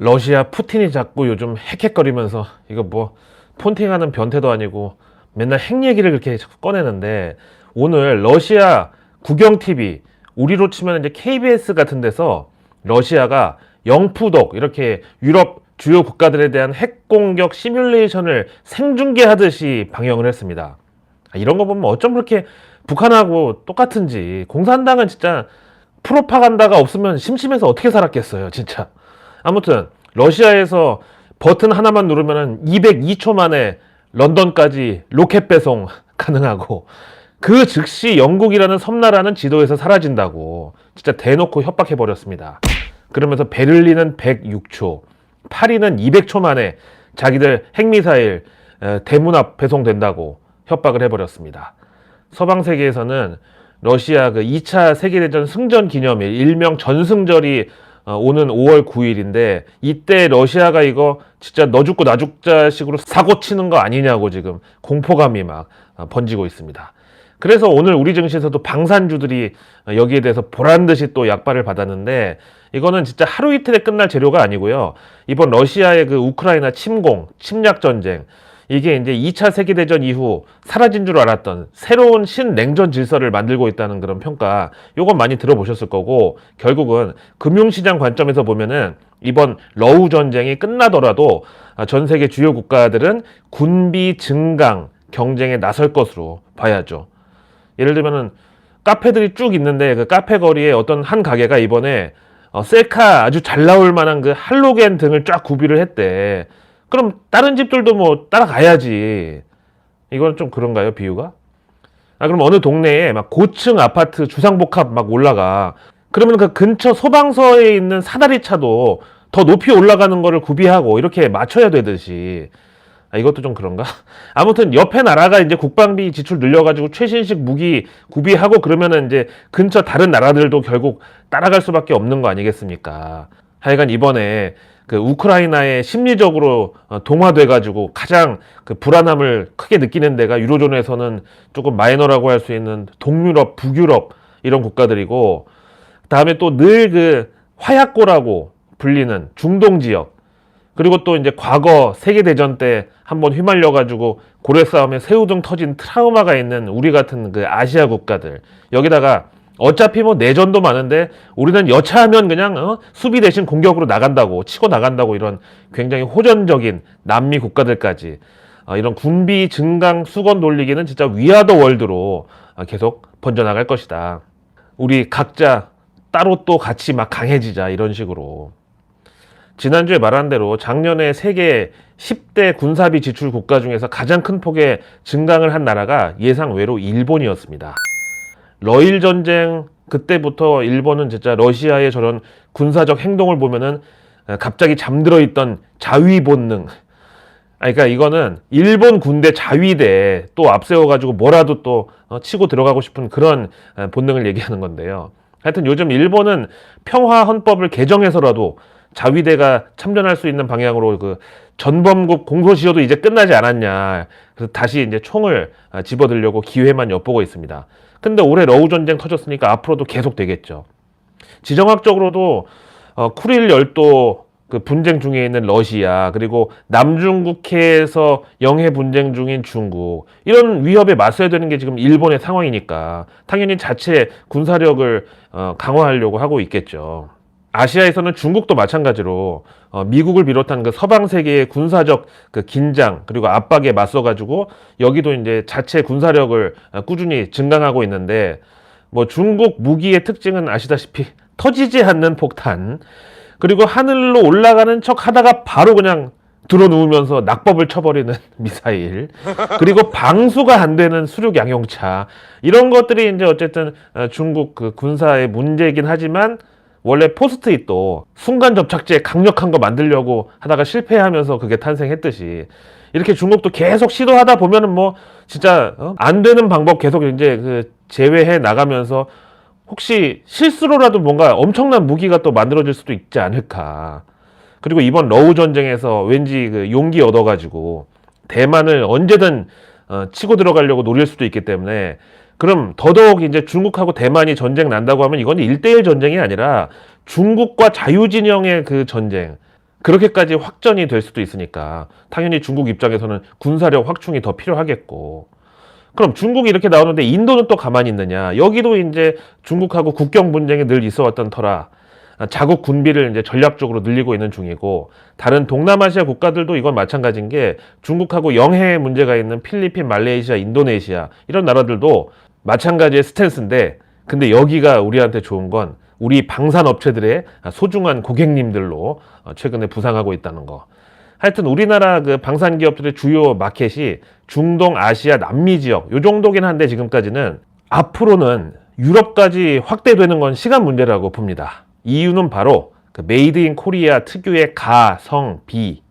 러시아 푸틴이 자꾸 요즘 헥헥거리면서 이거 뭐 폰팅하는 변태도 아니고 맨날 핵 얘기를 그렇게 꺼내는데 오늘 러시아 국영 TV 우리로 치면 이제 KBS 같은 데서 러시아가 영푸독 이렇게 유럽 주요 국가들에 대한 핵 공격 시뮬레이션을 생중계하듯이 방영을 했습니다. 아, 이런 거 보면 어쩜 그렇게 북한하고 똑같은지 공산당은 진짜 프로파간다가 없으면 심심해서 어떻게 살았겠어요, 진짜. 아무튼 러시아에서 버튼 하나만 누르면 202초 만에 런던까지 로켓 배송 가능하고 그 즉시 영국이라는 섬나라는 지도에서 사라진다고 진짜 대놓고 협박해 버렸습니다. 그러면서 베를린은 106초, 파리는 200초 만에 자기들 핵미사일 에, 대문 앞 배송된다고 협박을 해버렸습니다. 서방 세계에서는 러시아 그 2차 세계대전 승전 기념일 일명 전승절이 어, 오는 5월 9일인데 이때 러시아가 이거 진짜 너 죽고 나 죽자 식으로 사고 치는 거 아니냐고 지금 공포감이 막 어, 번지고 있습니다. 그래서 오늘 우리 증시에서도 방산주들이 어, 여기에 대해서 보란 듯이 또 약발을 받았는데 이거는 진짜 하루 이틀에 끝날 재료가 아니고요. 이번 러시아의 그 우크라이나 침공, 침략 전쟁 이게 이제 2차 세계대전 이후 사라진 줄 알았던 새로운 신냉전 질서를 만들고 있다는 그런 평가, 요건 많이 들어보셨을 거고, 결국은 금융시장 관점에서 보면은 이번 러우 전쟁이 끝나더라도 아, 전 세계 주요 국가들은 군비 증강 경쟁에 나설 것으로 봐야죠. 예를 들면은 카페들이 쭉 있는데 그 카페 거리에 어떤 한 가게가 이번에 어, 셀카 아주 잘 나올 만한 그 할로겐 등을 쫙 구비를 했대. 그럼 다른 집들도 뭐 따라가야지. 이건 좀 그런가요, 비유가? 아, 그럼 어느 동네에 막 고층 아파트 주상복합 막 올라가. 그러면 그 근처 소방서에 있는 사다리 차도 더 높이 올라가는 거를 구비하고 이렇게 맞춰야 되듯이. 아, 이것도 좀 그런가? 아무튼 옆에 나라가 이제 국방비 지출 늘려가지고 최신식 무기 구비하고 그러면은 이제 근처 다른 나라들도 결국 따라갈 수밖에 없는 거 아니겠습니까? 하여간 이번에 그 우크라이나에 심리적으로 어, 동화돼 가지고 가장 그 불안함을 크게 느끼는 데가 유로존에서는 조금 마이너라고 할 수 있는 동유럽, 북유럽 이런 국가들이고 다음에 또 늘 그 화약고라고 불리는 중동 지역 그리고 또 이제 과거 세계 대전 때 한번 휘말려 가지고 고래 싸움에 새우등 터진 트라우마가 있는 우리 같은 그 아시아 국가들 여기다가 어차피 뭐 내전도 많은데 우리는 여차하면 그냥 어? 수비 대신 공격으로 나간다고 치고 나간다고 이런 굉장히 호전적인 남미 국가들까지 어, 이런 군비 증강 수건 돌리기는 진짜 위아더 월드로 어, 계속 번져나갈 것이다. 우리 각자 따로 또 같이 막 강해지자 이런 식으로. 지난주에 말한 대로 작년에 세계 10대 군사비 지출 국가 중에서 가장 큰 폭의 증강을 한 나라가 예상 외로 일본이었습니다. 러일 전쟁 그때부터 일본은 진짜 러시아의 저런 군사적 행동을 보면은 어, 갑자기 잠들어 있던 자위 본능. 아, 그러니까 이거는 일본 군대 자위대 또 앞세워 가지고 뭐라도 또 어, 치고 들어가고 싶은 그런 어, 본능을 얘기하는 건데요. 하여튼 요즘 일본은 평화 헌법을 개정해서라도 자위대가 참전할 수 있는 방향으로 그 전범국 공소시효도 이제 끝나지 않았냐. 그래서 다시 이제 총을 아, 집어들려고 기회만 엿보고 있습니다. 근데 올해 러우 전쟁 터졌으니까 앞으로도 계속 되겠죠. 지정학적으로도 어, 쿠릴 열도 그 분쟁 중에 있는 러시아 그리고 남중국해에서 영해 분쟁 중인 중국 이런 위협에 맞서야 되는 게 지금 일본의 상황이니까 당연히 자체 군사력을 어, 강화하려고 하고 있겠죠. 아시아에서는 중국도 마찬가지로 어, 미국을 비롯한 그 서방 세계의 군사적 그 긴장 그리고 압박에 맞서 가지고 여기도 이제 자체 군사력을 어, 꾸준히 증강하고 있는데 뭐 중국 무기의 특징은 아시다시피 터지지 않는 폭탄 그리고 하늘로 올라가는 척 하다가 바로 그냥 들어 누우면서 낙법을 쳐버리는 미사일 그리고 방수가 안 되는 수륙 양용차 이런 것들이 이제 어쨌든 어, 중국 그 군사의 문제이긴 하지만 원래 포스트잇도 순간 접착제 강력한 거 만들려고 하다가 실패하면서 그게 탄생했듯이 이렇게 중국도 계속 시도하다 보면은 뭐 진짜 어? 안 되는 방법 계속 이제 그 제외해 나가면서 혹시 실수로라도 뭔가 엄청난 무기가 또 만들어질 수도 있지 않을까. 그리고 이번 러우 전쟁에서 왠지 그 용기 얻어가지고 대만을 언제든 어, 치고 들어가려고 노릴 수도 있기 때문에 그럼 더더욱 이제 중국하고 대만이 전쟁 난다고 하면 이건 일대일 전쟁이 아니라 중국과 자유진영의 그 전쟁. 그렇게까지 확전이 될 수도 있으니까 당연히 중국 입장에서는 군사력 확충이 더 필요하겠고 그럼 중국이 이렇게 나오는데 인도는 또 가만히 있느냐 여기도 이제 중국하고 국경 분쟁이 늘 있어 왔던 터라 자국 군비를 이제 전략적으로 늘리고 있는 중이고 다른 동남아시아 국가들도 이건 마찬가지인 게 중국하고 영해 문제가 있는 필리핀, 말레이시아, 인도네시아 이런 나라들도 마찬가지의 스탠스인데 근데 여기가 우리한테 좋은 건 우리 방산 업체들의 소중한 고객님들로 어, 최근에 부상하고 있다는 거. 하여튼 우리나라 그 방산 기업들의 주요 마켓이 중동, 아시아, 남미 지역 요 정도긴 한데 지금까지는 앞으로는 유럽까지 확대되는 건 시간 문제라고 봅니다. 이유는 바로 그 메이드 인 코리아 특유의 가, 성, 비.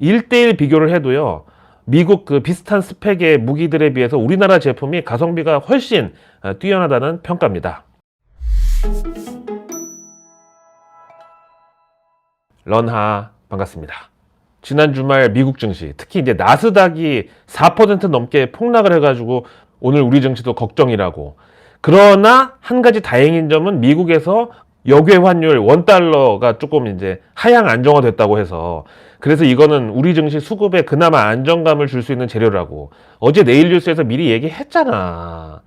1대1 비교를 해도요. 미국 그 비슷한 스펙의 무기들에 비해서 우리나라 제품이 가성비가 훨씬 어, 뛰어나다는 평가입니다. 런하 반갑습니다. 지난 주말 미국 증시, 특히 이제 나스닥이 4% 넘게 폭락을 해가지고 오늘 우리 증시도 걱정이라고. 그러나 한 가지 다행인 점은 미국에서 역외 환율 원 달러가 조금 이제 하향 안정화됐다고 해서 그래서 이거는 우리 증시 수급에 그나마 안정감을 줄 수 있는 재료라고 어제 내일 뉴스에서 미리 얘기했잖아.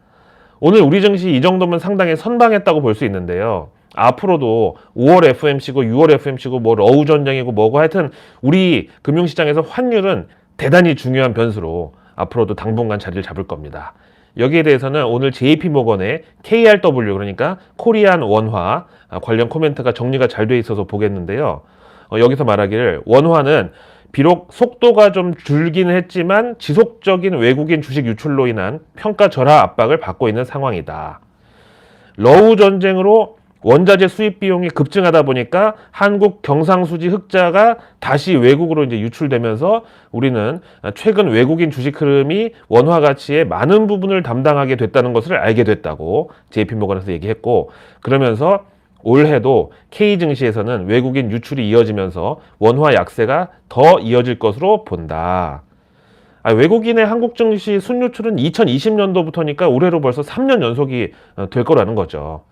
오늘 우리 증시 이 정도면 상당히 선방했다고 볼 수 있는데요. 앞으로도 5월 FMC고 6월 FMC고 뭐 러우 전쟁이고 뭐고 하여튼 우리 금융시장에서 환율은 대단히 중요한 변수로 앞으로도 당분간 자리를 잡을 겁니다. 여기에 대해서는 오늘 JP모건의 KRW 그러니까 코리안 원화 아, 관련 코멘트가 정리가 잘 돼 있어서 보겠는데요. 어, 여기서 말하기를 원화는 비록 속도가 좀 줄기는 했지만 지속적인 외국인 주식 유출로 인한 평가 절하 압박을 받고 있는 상황이다. 러우 전쟁으로 원자재 수입 비용이 급증하다 보니까 한국 경상수지 흑자가 다시 외국으로 이제 유출되면서 우리는 최근 외국인 주식 흐름이 원화 가치의 많은 부분을 담당하게 됐다는 것을 알게 됐다고 JP모건에서 얘기했고 그러면서 올해도 K 증시에서는 외국인 유출이 이어지면서 원화 약세가 더 이어질 것으로 본다. 아, 외국인의 한국 증시 순유출은 2020년도부터니까 올해로 벌써 3년 연속이 어, 될 거라는 거죠.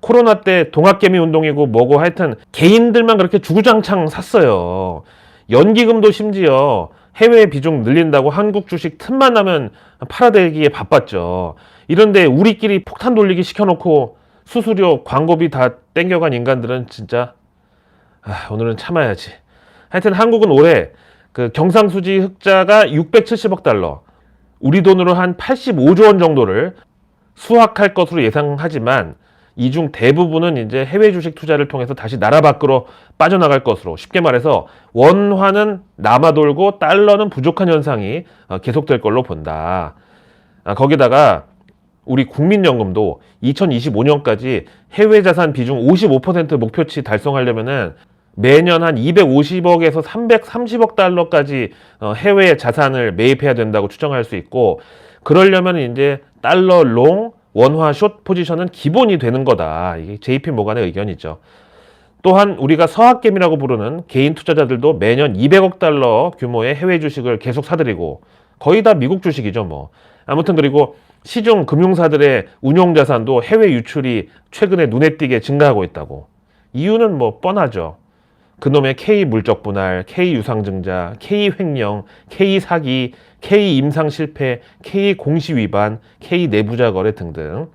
코로나 때 동학개미 운동이고 뭐고 하여튼 개인들만 그렇게 주구장창 샀어요. 연기금도 심지어 해외 비중 늘린다고 한국 주식 틈만 나면 팔아대기에 바빴죠. 이런데 우리끼리 폭탄 돌리기 시켜놓고 수수료, 광고비 다 땡겨간 인간들은 진짜 아, 오늘은 참아야지. 하여튼 한국은 올해 그 경상수지 흑자가 670억 달러, 우리 돈으로 한 85조 원 정도를 수확할 것으로 예상하지만 이 중 대부분은 이제 해외 주식 투자를 통해서 다시 나라 밖으로 빠져나갈 것으로 쉽게 말해서 원화는 남아 돌고 달러는 부족한 현상이 어, 계속될 걸로 본다. 아, 거기다가 우리 국민연금도 2025년까지 해외 자산 비중 55% 목표치 달성하려면은 매년 한 250억에서 330억 달러까지 어, 해외 자산을 매입해야 된다고 추정할 수 있고 그러려면 이제 달러 롱 원화 숏 포지션은 기본이 되는 거다. 이게 JP 모간의 의견이죠. 또한 우리가 서학겜이라고 부르는 개인 투자자들도 매년 200억 달러 규모의 해외 주식을 계속 사들이고 거의 다 미국 주식이죠, 뭐. 아무튼 그리고 시중 금융사들의 운용 자산도 해외 유출이 최근에 눈에 띄게 증가하고 있다고. 이유는 뭐 뻔하죠. 그놈의 K 물적 분할, K 유상증자, K 횡령, K 사기, K 임상 실패, K 공시 위반, K 내부자 거래 등등.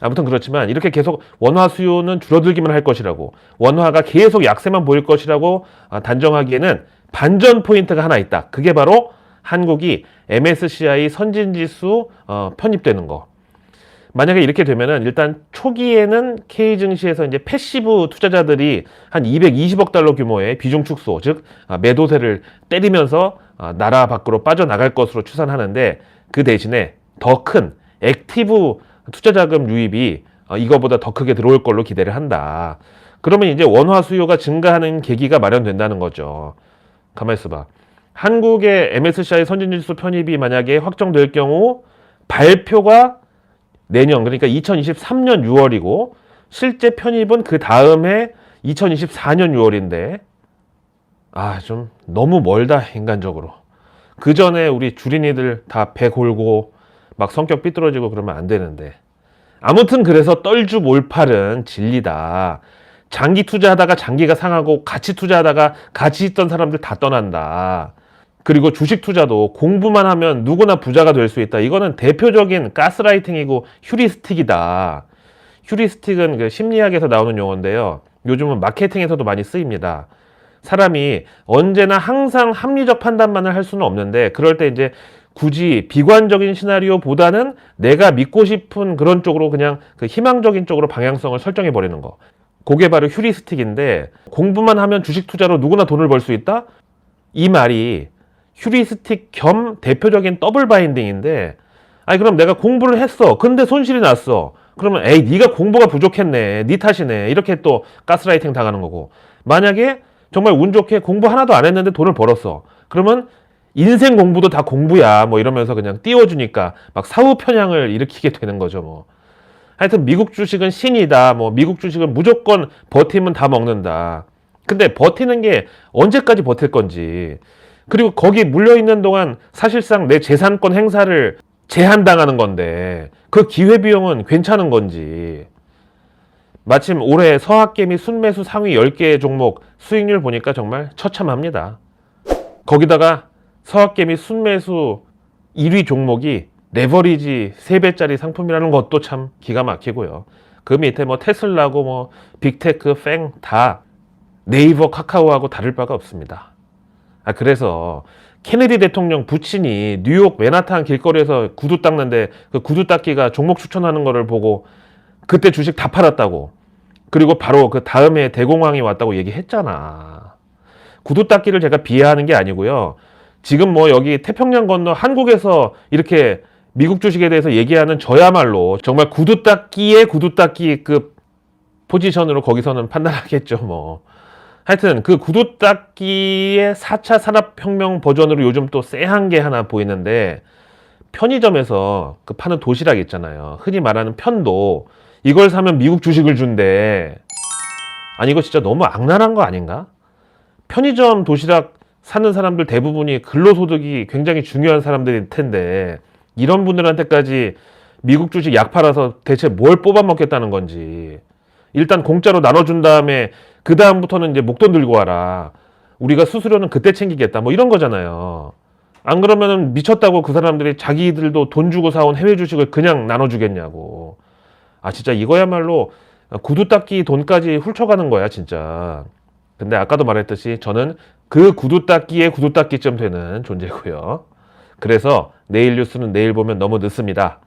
아무튼 그렇지만 이렇게 계속 원화 수요는 줄어들기만 할 것이라고 원화가 계속 약세만 보일 것이라고 아, 단정하기에는 반전 포인트가 하나 있다. 그게 바로 한국이 MSCI 선진지수 어, 편입되는 거. 만약에 이렇게 되면은 일단 초기에는 K 증시에서 이제 패시브 투자자들이 한 220억 달러 규모의 비중 축소, 즉 아, 매도세를 때리면서 아, 나라 밖으로 빠져나갈 것으로 추산하는데 그 대신에 더 큰 액티브 투자 자금 유입이 어, 이거보다 더 크게 들어올 걸로 기대를 한다. 그러면 이제 원화 수요가 증가하는 계기가 마련된다는 거죠. 가만 있어봐. 한국의 MSCI 선진지수 편입이 만약에 확정될 경우 발표가 내년 그러니까 2023년 6월이고 실제 편입은 그 다음에 2024년 6월인데 아 좀 너무 멀다 인간적으로. 그 전에 우리 주린이들 다 배 골고 막 성격 삐뚤어지고 그러면 안 되는데. 아무튼 그래서 떨주 몰팔은 진리다. 장기 투자하다가 장기가 상하고 같이 투자하다가 같이 있던 사람들 다 떠난다. 그리고 주식 투자도 공부만 하면 누구나 부자가 될 수 있다. 이거는 대표적인 가스라이팅이고 휴리스틱이다. 휴리스틱은 그 심리학에서 나오는 용어인데요. 요즘은 마케팅에서도 많이 쓰입니다. 사람이 언제나 항상 합리적 판단만을 할 수는 없는데 그럴 때 이제 굳이 비관적인 시나리오보다는 내가 믿고 싶은 그런 쪽으로 그냥 그 희망적인 쪽으로 방향성을 설정해 버리는 거. 그게 바로 휴리스틱인데 공부만 하면 주식 투자로 누구나 돈을 벌 수 있다? 이 말이 휴리스틱 겸 대표적인 더블 바인딩인데 아니 그럼 내가 공부를 했어. 근데 손실이 났어. 그러면 에이 네가 공부가 부족했네. 네 탓이네. 이렇게 또 가스라이팅 당하는 거고. 만약에 정말 운 좋게 공부 하나도 안 했는데 돈을 벌었어. 그러면 인생 공부도 다 공부야. 뭐 이러면서 그냥 띄워주니까 막 사후 편향을 일으키게 되는 거죠. 뭐. 하여튼 미국 주식은 신이다. 뭐 미국 주식은 무조건 버티면 다 먹는다. 근데 버티는 게 언제까지 버틸 건지. 그리고 거기 물려 있는 동안 사실상 내 재산권 행사를 제한당하는 건데 그 기회 비용은 괜찮은 건지. 마침 올해 서학개미 순매수 상위 10개 종목 수익률 보니까 정말 처참합니다. 거기다가 서학개미 순매수 1위 종목이 레버리지 3배짜리 상품이라는 것도 참 기가 막히고요. 그 밑에 뭐 테슬라고 뭐 빅테크, 팽 다 네이버, 카카오하고 다를 바가 없습니다. 아 그래서 케네디 대통령 부친이 뉴욕 맨하탄 길거리에서 구두 닦는데 그 구두 닦기가 종목 추천하는 거를 보고 그때 주식 다 팔았다고. 그리고 바로 그 다음에 대공황이 왔다고 얘기했잖아. 구두 닦기를 제가 비하하는 게 아니고요. 지금 뭐 여기 태평양 건너 한국에서 이렇게 미국 주식에 대해서 얘기하는 저야말로 정말 구두 닦기의 구두 닦기급 포지션으로 거기서는 판단하겠죠, 뭐. 하여튼 그 구두 닦기의 4차 산업혁명 버전으로 요즘 또 쎄한 게 하나 보이는데 편의점에서 그 파는 도시락 있잖아요. 흔히 말하는 편도 이걸 사면 미국 주식을 준대. 아니 이거 진짜 너무 악랄한 거 아닌가? 편의점 도시락 사는 사람들 대부분이 근로소득이 굉장히 중요한 사람들일 텐데 이런 분들한테까지 미국 주식 약 팔아서 대체 뭘 뽑아 먹겠다는 건지 일단 공짜로 나눠준 다음에 그 다음부터는 이제 목돈 들고 와라. 우리가 수수료는 그때 챙기겠다. 뭐 이런 거잖아요. 안 그러면은 미쳤다고 그 사람들이 자기들도 돈 주고 사온 해외 주식을 그냥 나눠주겠냐고. 아 진짜 이거야말로 구두 닦기 돈까지 훌쳐가는 거야 진짜. 근데 아까도 말했듯이 저는 그 구두 닦기의 구두 닦기쯤 되는 존재고요. 그래서 내일 뉴스는 내일 보면 너무 늦습니다.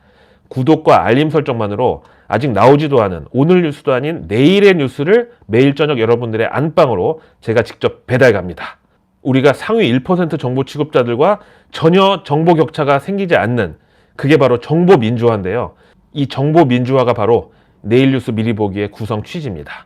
구독과 알림 설정만으로 아직 나오지도 않은 오늘 뉴스도 아닌 내일의 뉴스를 매일 저녁 여러분들의 안방으로 제가 직접 배달 갑니다. 우리가 상위 1% 정보 취급자들과 전혀 정보 격차가 생기지 않는 그게 바로 정보 민주화인데요. 이 정보 민주화가 바로 내일 뉴스 미리 보기의 구성 취지입니다.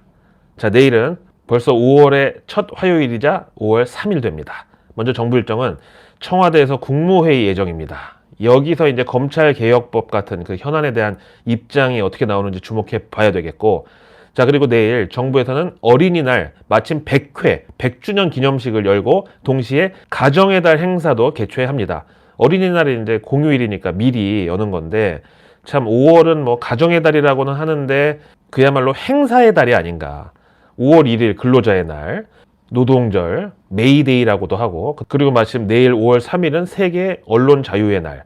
자, 내일은 벌써 5월의 첫 화요일이자 5월 3일 됩니다. 먼저 정부 일정은 청와대에서 국무회의 예정입니다. 여기서 이제 검찰 개혁법 같은 그 현안에 대한 입장이 어떻게 나오는지 주목해 봐야 되겠고, 자, 그리고 내일 정부에서는 어린이날 마침 100회, 100주년 기념식을 열고 동시에 가정의 달 행사도 개최합니다. 어린이날이 이제 공휴일이니까 미리 여는 건데 참 5월은 뭐 가정의 달이라고는 하는데 그야말로 행사의 달이 아닌가. 5월 1일 근로자의 날, 노동절, 메이데이라고도 하고, 그리고 마침 내일 5월 3일은 세계 언론 자유의 날.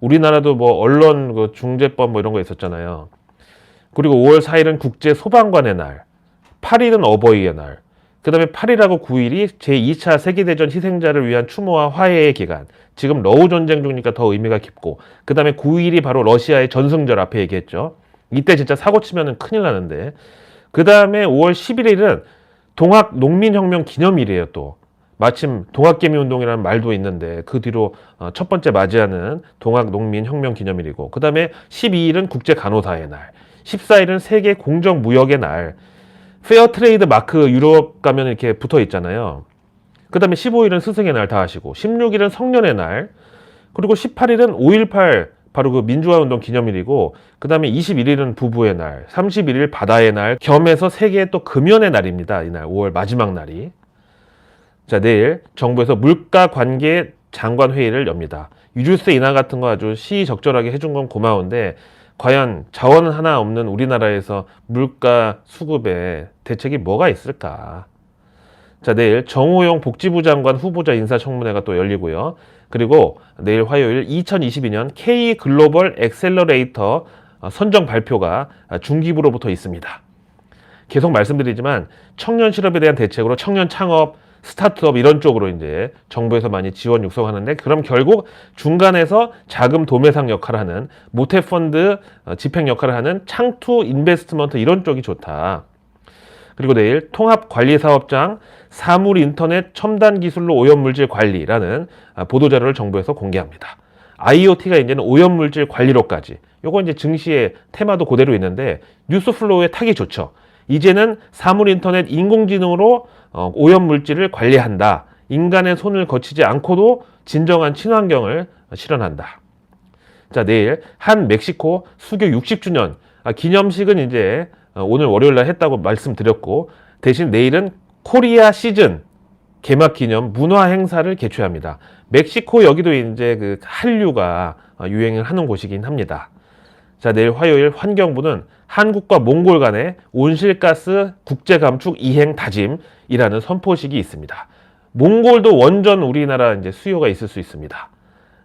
우리나라도 뭐 언론 그 중재법 뭐 이런 거 있었잖아요. 그리고 5월 4일은 국제 소방관의 날, 8일은 어버이의 날, 그 다음에 8일하고 9일이 제2차 세계대전 희생자를 위한 추모와 화해의 기간. 지금 러우 전쟁 중이니까 더 의미가 깊고, 그 다음에 9일이 바로 러시아의 전승절 앞에 얘기했죠. 이때 진짜 사고 치면은 큰일 나는데. 그 다음에 5월 11일은 동학 농민혁명 기념일이에요, 또. 마침 동학개미 운동이라는 말도 있는데 그 뒤로 어, 첫 번째 맞이하는 동학 농민 혁명 기념일이고 그 다음에 12일은 국제 간호사의 날 14일은 세계 공정 무역의 날 페어 트레이드 마크 유럽 가면 이렇게 붙어 있잖아요 그 다음에 15일은 스승의 날 다 하시고 16일은 성년의 날 그리고 18일은 5.18 바로 그 민주화 운동 기념일이고 그 다음에 21일은 부부의 날 31일 바다의 날 겸해서 세계 또 금연의 날입니다 이날 5월 마지막 날이 자, 내일 정부에서 물가 관계 장관 회의를 엽니다. 유류세 인하 같은 거 아주 시의적절하게 해준 건 고마운데 과연 자원 하나 없는 우리나라에서 물가 수급에 대책이 뭐가 있을까? 자, 내일 정호영 복지부 장관 후보자 인사청문회가 또 열리고요. 그리고 내일 화요일 2022년 K 글로벌 엑셀러레이터 어, 선정 발표가 중기부로부터 있습니다. 계속 말씀드리지만 청년 실업에 대한 대책으로 청년 창업, 스타트업 이런 쪽으로 이제 정부에서 많이 지원 육성하는데 그럼 결국 중간에서 자금 도매상 역할을 하는 모태펀드 어, 집행 역할을 하는 창투 인베스트먼트 이런 쪽이 좋다. 그리고 내일 통합관리사업장 사물 인터넷 첨단 기술로 오염물질 관리라는 아, 보도자료를 정부에서 공개합니다. IoT가 이제는 오염물질 관리로까지 요거 이제 증시의 테마도 그대로 있는데 뉴스플로우에 타기 좋죠. 이제는 사물 인터넷 인공지능으로 어, 오염물질을 관리한다. 인간의 손을 거치지 않고도 진정한 친환경을 실현한다. 자, 내일 한 멕시코 수교 60주년 아, 기념식은 이제 어, 오늘 월요일 날 했다고 말씀드렸고 대신 내일은 코리아 시즌 개막 기념 문화 행사를 개최합니다. 멕시코 여기도 이제 그 한류가 어, 유행을 하는 곳이긴 합니다. 자, 내일 화요일 환경부는 한국과 몽골 간의 온실가스 국제 감축 이행 다짐이라는 선포식이 있습니다. 몽골도 원전 우리나라 이제 수요가 있을 수 있습니다.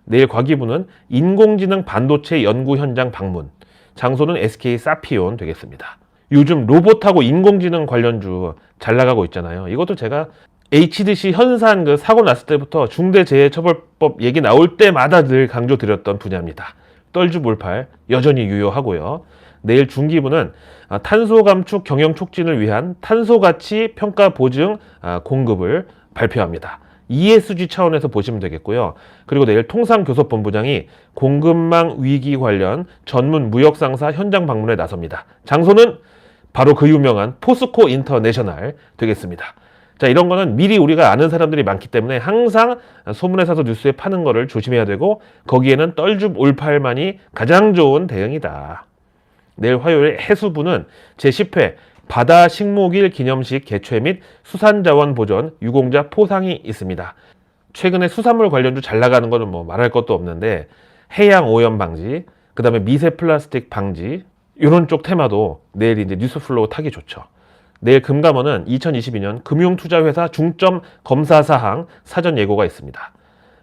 내일 과기부는 인공지능 반도체 연구 현장 방문. 장소는 SK 사피온 되겠습니다. 요즘 로봇하고 인공지능 관련주 잘 나가고 있잖아요. 이것도 제가 HDC 현산 그 사고 났을 때부터 중대재해처벌법 얘기 나올 때마다 늘 강조드렸던 분야입니다. 떨주 몰팔 여전히 유효하고요. 내일 중기부는 아, 탄소 감축 경영 촉진을 위한 탄소 가치 평가 보증 아, 공급을 발표합니다. ESG 차원에서 보시면 되겠고요. 그리고 내일 통상교섭본부장이 공급망 위기 관련 전문 무역상사 현장 방문에 나섭니다. 장소는 바로 그 유명한 포스코 인터내셔널 되겠습니다. 자, 이런 거는 미리 우리가 아는 사람들이 많기 때문에 항상 소문에 사서 뉴스에 파는 거를 조심해야 되고 거기에는 떨줍 올팔만이 가장 좋은 대응이다. 내일 화요일 해수부는 제10회 바다 식목일 기념식 개최 및 수산자원 보전 유공자 포상이 있습니다. 최근에 수산물 관련주 잘 나가는 거는 뭐 말할 것도 없는데 해양 오염 방지, 그 다음에 미세 플라스틱 방지 이런 쪽 테마도 내일 이제 뉴스 플로우 타기 좋죠. 내일 금감원은 2022년 금융투자회사 중점 검사 사항 사전 예고가 있습니다.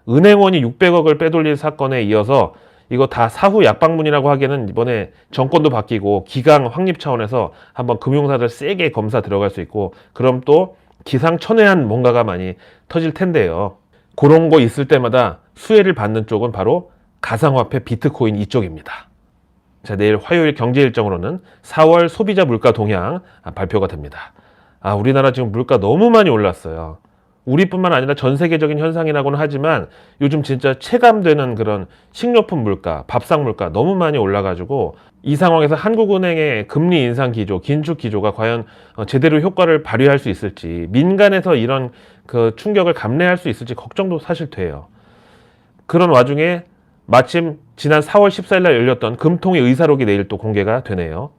은행원이 600억을 빼돌릴 사건에 이어서 이거 다 사후 약방문이라고 하기에는 이번에 정권도 바뀌고 기강 확립 차원에서 한번 금융사들 세게 검사 들어갈 수 있고 그럼 또 기상천외한 뭔가가 많이 터질 텐데요. 그런 거 있을 때마다 수혜를 받는 쪽은 바로 가상화폐 비트코인 이쪽입니다. 자, 내일 화요일 경제 일정으로는 4월 소비자 물가 동향 발표가 됩니다. 아, 우리나라 지금 물가 너무 많이 올랐어요. 우리뿐만 아니라 전 세계적인 현상이라고는 하지만 요즘 진짜 체감되는 그런 식료품 물가, 밥상 물가 너무 많이 올라가지고 이 상황에서 한국은행의 금리 인상 기조, 긴축 기조가 과연 어, 제대로 효과를 발휘할 수 있을지 민간에서 이런 그 충격을 감내할 수 있을지 걱정도 사실 돼요. 그런 와중에 마침 지난 4월 14일 날 열렸던 금통의 의사록이 내일 또 공개가 되네요.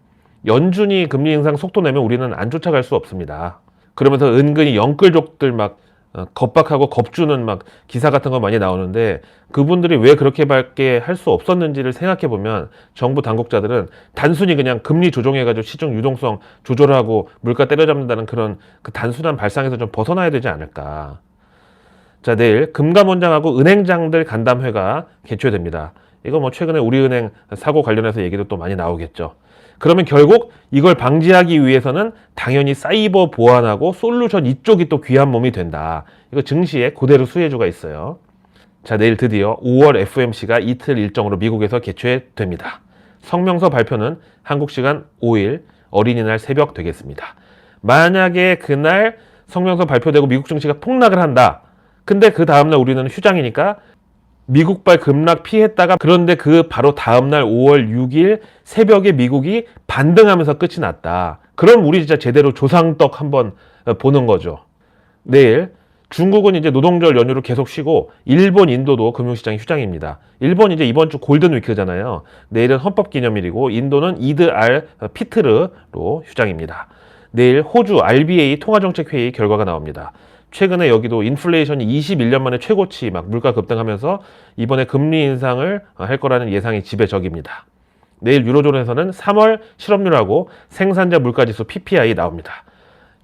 연준이 금리 인상 속도 내면 우리는 안 쫓아갈 수 없습니다. 그러면서 은근히 영끌족들 막 어, 겁박하고 겁주는 막 기사 같은 거 많이 나오는데 그분들이 왜 그렇게밖에 할 수 없었는지를 생각해 보면 정부 당국자들은 단순히 그냥 금리 조정해가지고 시중 유동성 조절하고 물가 때려잡는다는 그런 그 단순한 발상에서 좀 벗어나야 되지 않을까. 자, 내일 금감원장하고 은행장들 간담회가 개최됩니다. 이거 뭐 최근에 우리은행 사고 관련해서 얘기도 또 많이 나오겠죠. 그러면 결국 이걸 방지하기 위해서는 당연히 사이버 보안하고 솔루션 이쪽이 또 귀한 몸이 된다. 이거 증시에 그대로 수혜주가 있어요. 자, 내일 드디어 5월 FMC가 이틀 일정으로 미국에서 개최됩니다. 성명서 발표는 한국 시간 5일 어린이날 새벽 되겠습니다. 만약에 그날 성명서 발표되고 미국 증시가 폭락을 한다. 근데 그 다음날 우리는 휴장이니까 미국발 급락 피했다가 그런데 그 바로 다음날 5월 6일 새벽에 미국이 반등하면서 끝이 났다. 그럼 우리 진짜 제대로 조상떡 한번 보는 거죠. 내일 중국은 이제 노동절 연휴로 계속 쉬고 일본, 인도도 금융시장이 휴장입니다. 일본 이제 이번 주 골든 위크잖아요. 내일은 헌법 기념일이고 인도는 이드 알 피트르로 휴장입니다. 내일 호주 RBA 통화정책회의 결과가 나옵니다. 최근에 여기도 인플레이션이 21년 만에 최고치 막 물가 급등하면서 이번에 금리 인상을 할 거라는 예상이 지배적입니다. 내일 유로존에서는 3월 실업률하고 생산자 물가지수 PPI 나옵니다.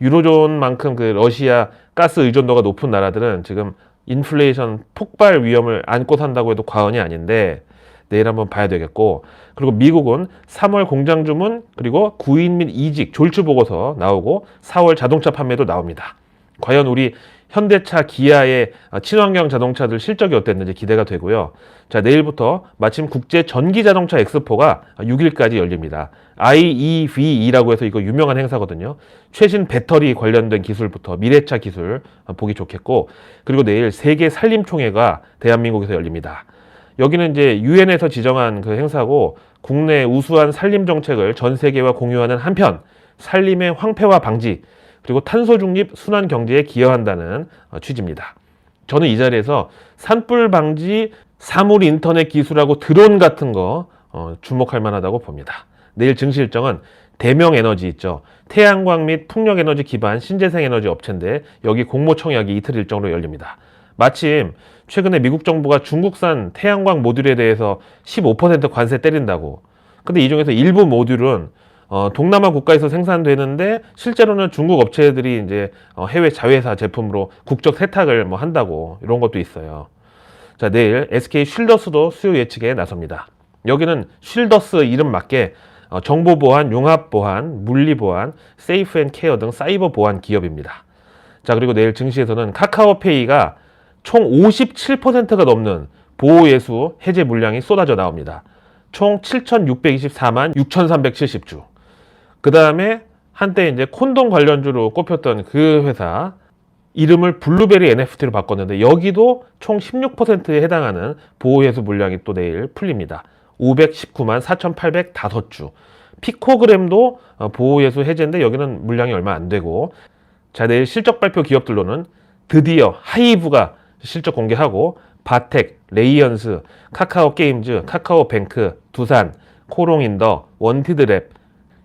유로존만큼 그 러시아 가스 의존도가 높은 나라들은 지금 인플레이션 폭발 위험을 안고 산다고 해도 과언이 아닌데 내일 한번 봐야 되겠고 그리고 미국은 3월 공장 주문 그리고 구인 및 이직 졸출 보고서 나오고 4월 자동차 판매도 나옵니다. 과연 우리 현대차, 기아의 친환경 자동차들 실적이 어땠는지 기대가 되고요. 자, 내일부터 마침 국제 전기 자동차 엑스포가 6일까지 열립니다. IEVE라고 해서 이거 유명한 행사거든요. 최신 배터리 관련된 기술부터 미래차 기술 보기 좋겠고, 그리고 내일 세계 산림총회가 대한민국에서 열립니다. 여기는 이제 유엔에서 지정한 그 행사고 국내 우수한 산림 정책을 전 세계와 공유하는 한편 산림의 황폐화 방지 그리고 탄소 중립 순환 경제에 기여한다는 어, 취지입니다. 저는 이 자리에서 산불 방지 사물 인터넷 기술하고 드론 같은 거 어, 주목할 만하다고 봅니다. 내일 증시 일정은 대명 에너지 있죠. 태양광 및 풍력 에너지 기반 신재생 에너지 업체인데 여기 공모 청약이 이틀 일정으로 열립니다. 마침 최근에 미국 정부가 중국산 태양광 모듈에 대해서 15% 관세 때린다고. 근데 이 중에서 일부 모듈은 어, 동남아 국가에서 생산되는데 실제로는 중국 업체들이 이제 어, 해외 자회사 제품으로 국적 세탁을 뭐 한다고 이런 것도 있어요. 자, 내일 SK 쉴더스도 수요 예측에 나섭니다. 여기는 쉴더스 이름 맞게 어, 정보 보안, 융합 보안, 물리 보안, 세이프 앤 케어 등 사이버 보안 기업입니다. 자, 그리고 내일 증시에서는 카카오페이가 총 57%가 넘는 보호 예수 해제 물량이 쏟아져 나옵니다. 총 7,624만 6,370주. 그 다음에 한때 이제 콘돔 관련주로 꼽혔던 그 회사 이름을 블루베리 NFT로 바꿨는데 여기도 총 16%에 해당하는 보호예수 물량이 또 내일 풀립니다. 519만 4,805주. 피코그램도 어, 보호예수 해제인데 여기는 물량이 얼마 안 되고 자 내일 실적 발표 기업들로는 드디어 하이브가 실적 공개하고 바텍, 레이언스, 카카오 게임즈, 카카오 뱅크, 두산, 코롱인더, 원티드랩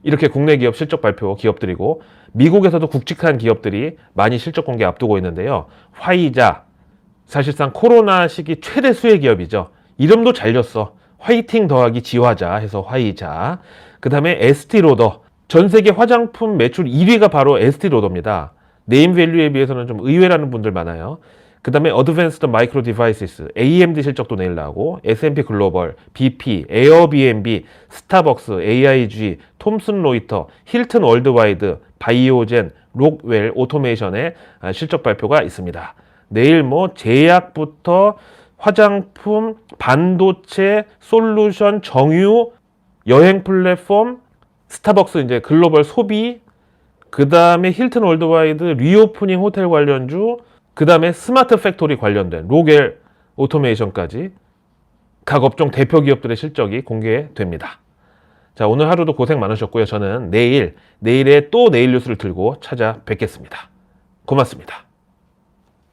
이렇게 국내 기업 실적 발표 기업들이고 미국에서도 굵직한 기업들이 많이 실적 공개 앞두고 있는데요. 화이자 사실상 코로나 시기 최대 수혜 기업이죠. 이름도 잘 졌어. 화이팅 더하기 지화자 해서 화이자. 그 다음에 에스티로더. 전 세계 화장품 매출 1위가 바로 에스티로더입니다. 네임 밸류에 비해서는 좀 의외라는 분들 많아요. 그 다음에 어드밴스드 마이크로 디바이시스, AMD 실적도 내일 나오고 S&P 글로벌, BP, 에어비앤비, 스타벅스, AIG, 톰슨 로이터, 힐튼 월드와이드, 바이오젠, 록웰 오토메이션의 아, 실적 발표가 있습니다. 내일 뭐 제약부터 화장품, 반도체, 솔루션, 정유, 여행 플랫폼, 스타벅스 이제 글로벌 소비, 그 다음에 힐튼 월드와이드 리오프닝 호텔 관련주, 그 다음에 스마트 팩토리 관련된 로겔 오토메이션까지 각 업종 대표 기업들의 실적이 공개됩니다. 자, 오늘 하루도 고생 많으셨고요. 저는 내일, 내일의 또 내일 뉴스를 들고 찾아뵙겠습니다. 고맙습니다.